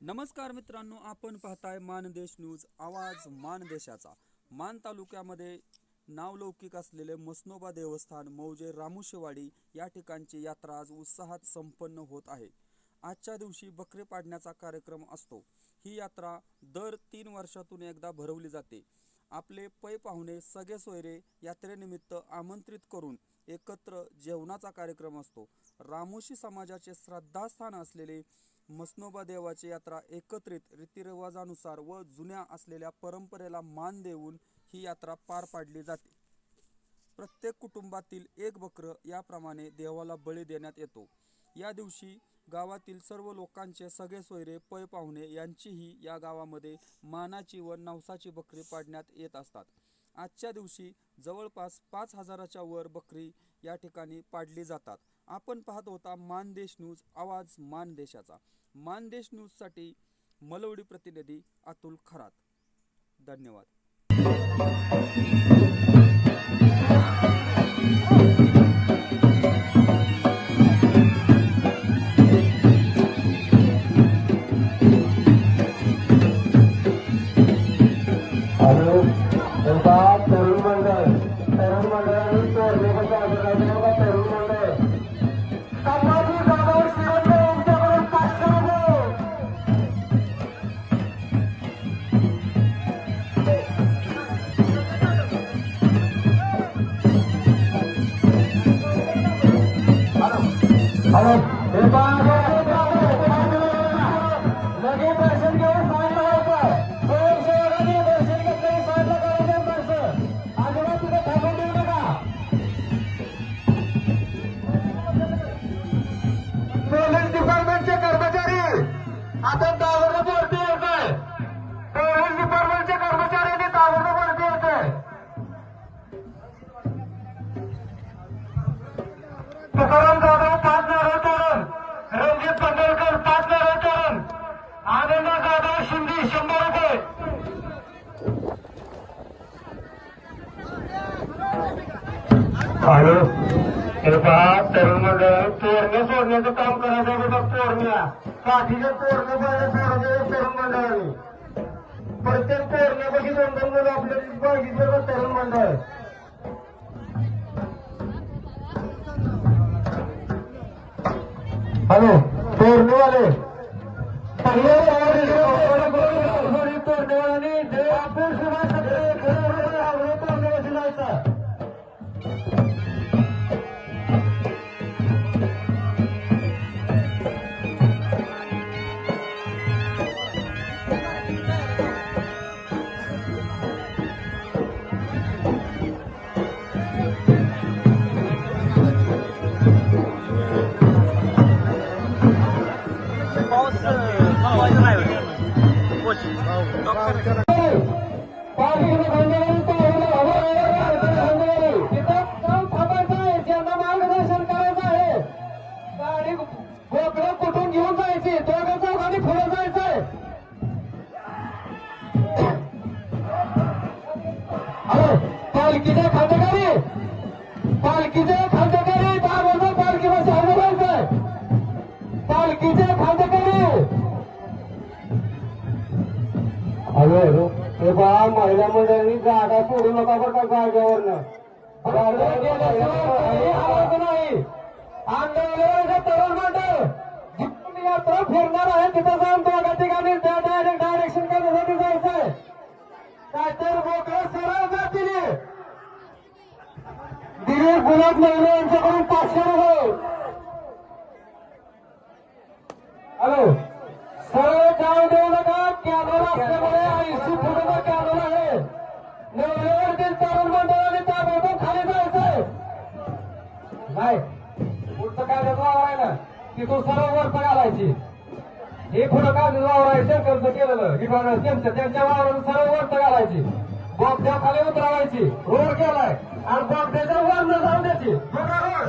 नमस्कार मित्रांनो आपण पाहताय मानदेश न्यूज आवाज मानदेशाचा. मान तालुक्यामध्ये नावलौकिक असलेले मसनोबा देवस्थान मौजे रामुशेवाडी या ठिकाणची यात्रा आज उत्साहात संपन्न होत आहे. आजच्या दिवशी बकरे पाडण्याचा कार्यक्रम असतो. ही यात्रा दर तीन वर्षातून एकदा भरवली जाते. आपले पै पाहुणे सगळे सोयरे यात्रेनिमित्त आमंत्रित करून एकत्र जेवणाचा कार्यक्रम असतो. रामोशी समाजाचे श्रद्धास्थान असलेले मसनोबा देवाची यात्रा एकत्रित रीतिरिवाजानुसार व जुन्या असलेल्या परंपरेला मान देऊन ही यात्रा पार पाडली जाते. प्रत्येक कुटुंबातील एक बकर याप्रमाणे देवाला बळी देण्यात येतो. या दिवशी गावातील सर्व लोकांचे सगळे सोयरे पै पाहुणे यांचीही या गावामध्ये मानाची व नवसाची बकरी पाडण्यात येत असतात. आजच्या दिवशी जवळपास पाच हजाराच्या वर बकरी या ठिकाणी पाडली जातात. आपण पाहत होता मानदेश न्यूज आवाज मानदेशाचा मानदेश न्यूजसाठी मलवडी प्रतिनिधी अतुल खरात. धन्यवाद. हॅलो हे पहा तरुण मंडळ तोरणे सोडण्याचं काम करायचं आहे बघा तोरण्या काठीचे तोरणे पाहिजे सोडायचे तरुण मंडळाने. प्रत्येक तोरण्यापाशी दोन दोन मुलं आपल्याला पाहिजे तरुण मंडळ. हॅलो तोरणेवाले सगळे पालखीचे खातेकारी पालखीचे खातेकारी हे महिला मंडळी जागा सोडू नका बरं का जागेवरनं नाही. आंदोलनाचं तरुण मंडळ जिथून यात्रा फिरणार आहे तिथं जाऊन दोघा ठिकाणी डायरेक्ट डायरेक्शन करण्यासाठी जायचंय. काय तर मोकळं सरळ जातील दिलीप गुलाब महिला यांच्याकडून पाचशे रुपये. हॅलो. सरळ कॅमेरा असल्यामुळे ऐंशी फुटाचा कॅमेरा आहे. नवऱ्यावरतील तरुण मंडळाने ताबडतोब खाली जायचंय. पुढचं काय वावर आहे ना तिथून घालायची. हे पुढं काय वावर आहे शंकरचं केलेलं. त्यांच्या त्यांच्या वावरानं सरळ वरचं घालायची. बोगद्या खाली उतरवायची. रोड केलाय. आणि बोगद्याच्या वरनं जाऊन द्यायची. पंधरा रोड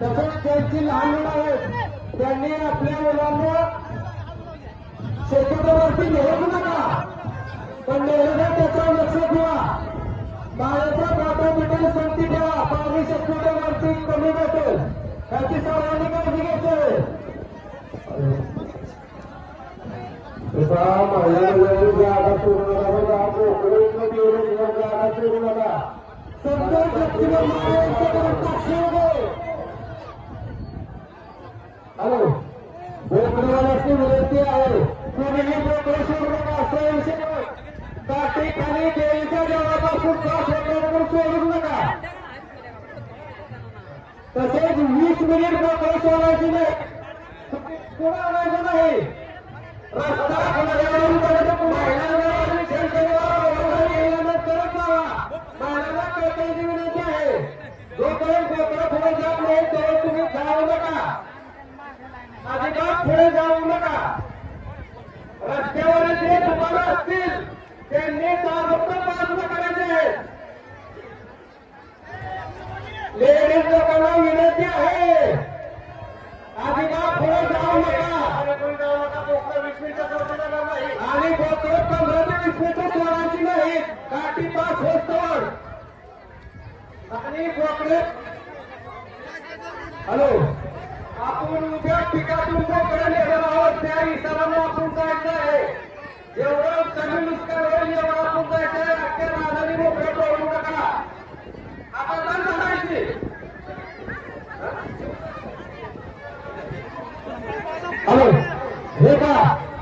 तसंच त्यांची लहान मुलं आहेत. त्यांनी आपल्या मुलांना शेकोट्यावरती नेऊ नका. पण नेहमी त्याच्यावर लक्ष ठेवा. पाण्याचा पाठा भेटेल संगती ठेवा पाणी शेकोट्यावरती कमी भेटेल याची सर्वांनी काळजी घ्यायची जागा सोडू नका. बोकडेवाल्याची विनंती आहे. कुणीही नका असा विषय खाली देवीच्या देवापासून पाच एकराकडून सोडू नका. तसेच वीस मिनिट बोकडे सोडायची नाही. पुढे आणायचं नाही. रस्ता कोणाच्यावरून करायचं महिलांवर विषय करत जावा महिलांना कळकळीची विनंती आहे जोपर्यंत बोकडं पुढे जात नाही तोवर तुम्ही जाऊ नका अजिबात पुढे जाऊ नका रस्त्यावर जे दुकानं असतील त्यांनी ताबडतोब बाजूला करायचे आहे लेडीज लोकांना विनंती आहे अजिबात पुढे जाऊ नका आणि बोकडं पंधरा ते वीस मिनिटं सोडायची नाही काठी पाच होस्तवर आणि बोकडे हॅलो. आपण उद्या पिकातून बोकडे नेणार आहोत. त्या इशारानं आपण जायचं आहे. एवढं कमी नुकसान होईल एवढं आपण जायचं आहे. अख्ख्या राजाने मोकळ्या तोडू नका. आता बंद करायची हॅलो. हे का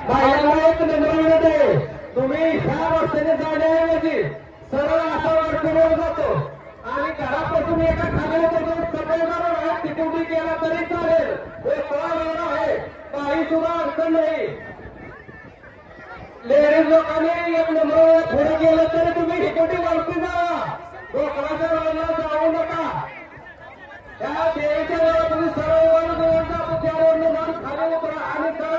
बाहेरला एक नंबर आहे तुम्ही ह्या रस्त्याने जाण्याऐवजी सरळ असा वर्ष जातो. घरापासून एका खाली उतरतो सगळे जण आहे तिकुटी केला तरी चालेल. हे सोळा वेळ आहे? काही सुद्धा अडचण नाही. लेडीज लोकांनी एक नंबर पुढे गेलं तरी तुम्ही हिकोटी वाढती जा. डोकराच्या वेळेला जाऊ नका. त्या देवीच्या वेळेला तुम्ही सर्व वर जाऊन जातो त्या रोडने जाऊन खाली उतरा आणि सरळ